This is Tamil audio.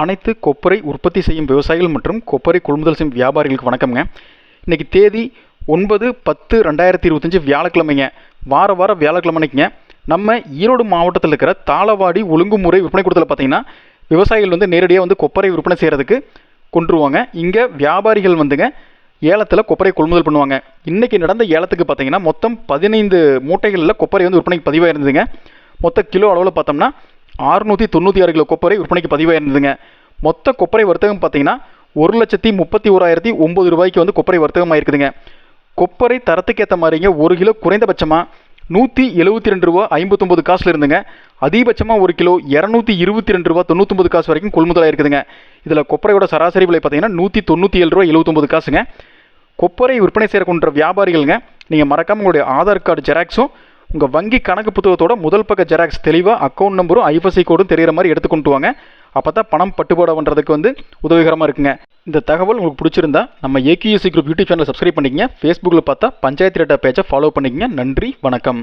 அனைத்து கொப்பரை உற்பத்தி செய்யும் விவசாயிகள் மற்றும் கொப்பரை கொள்முதல் செய்யும் வியாபாரிகளுக்கு வணக்கம்ங்க. இன்னைக்கு தேதி ஒன்பது பத்து ரெண்டாயிரத்தி இருபத்தஞ்சி வியாழக்கிழமைங்க. வார வார வியாழக்கிழமைக்குங்க நம்ம ஈரோடு மாவட்டத்தில் இருக்கிற தாளவாடி ஒழுங்குமுறை விற்பனை கூடத்தில் பார்த்தீங்கன்னா விவசாயிகள் வந்து நேரடியாக வந்து கொப்பரை விற்பனை செய்கிறதுக்கு கொண்டுருவாங்க. இங்கே வியாபாரிகள் வந்துங்க ஏலத்தில் கொப்பரை கொள்முதல் பண்ணுவாங்க. இன்றைக்கி நடந்த ஏலத்துக்கு பார்த்தீங்கன்னா மொத்தம் பதினைந்து மூட்டைகளில் கொப்பரை வந்து விற்பனைக்கு பதிவாக இருந்ததுங்க மொத்த கிலோ அளவில் பார்த்தோம்னா அறுநூற்றி தொண்ணூற்றி ஆறு கிலோ கொப்பரை விற்பனைக்கு பதிவாயிருந்ததுங்க. மொத்த கொப்பரை வர்த்தகம் பார்த்தீங்கன்னா ஒரு லட்சத்தி முப்பத்தி ஓராயிரத்தி ஒம்பது ரூபாய்க்கு வந்து கொப்பரை வர்த்தகம் ஆயிருக்குதுங்க கொப்பரை தரத்துக்கு ஏற்ற மாதிரிங்க ஒரு கிலோ குறைந்தபட்சமாக நூற்றி எழுபத்தி ரெண்டு ரூபா ஐம்பத்தொம்பது காசில் இருந்துங்க அதிகபட்சமாக ஒரு கிலோ இரநூத்தி இருபத்தி ரெண்டு ரூபா தொண்ணூத்தொம்பது காசு வரைக்கும் கொள்முதலாக இருக்குதுங்க இதில் கொப்பரையோட சராசரி விலை பார்த்தீங்கன்னா நூற்றி தொண்ணூற்றி ஏழு ரூபா எழுபத்தொம்பது காசுங்க. கொப்பரை விற்பனை செய்கிற கொண்ட வியாபாரிகளுங்க நீங்கள் மறக்காமல் உங்களுடைய ஆதார் கார்டு ஜெராக்ஸும் உங்கள் வங்கி கணக்கு புத்தகத்தோட முதல் பக்க ஜெராக்ஸ் தெளிவாக அக்கௌண்ட் நம்பரும் ஐஎஃப்எஸ்சி கோடும் தெரிகிற மாதிரி எடுத்து கொண்டு வாங்க. அப்போ தான் பணம் பட்டுப்பாடு பண்ணுறதுக்கு வந்து உதவிகரமாக இருக்குங்க. இந்த தகவல் உங்களுக்கு பிடிச்சிருந்தா நம்ம AKSC group YouTube channel subscribe பண்ணிக்கங்க. ஃபேஸ்புக்கில் பார்த்தா பஞ்சாயத்து ரேட்டா பேஜை ஃபாலோ பண்ணிக்கங்க. நன்றி வணக்கம்.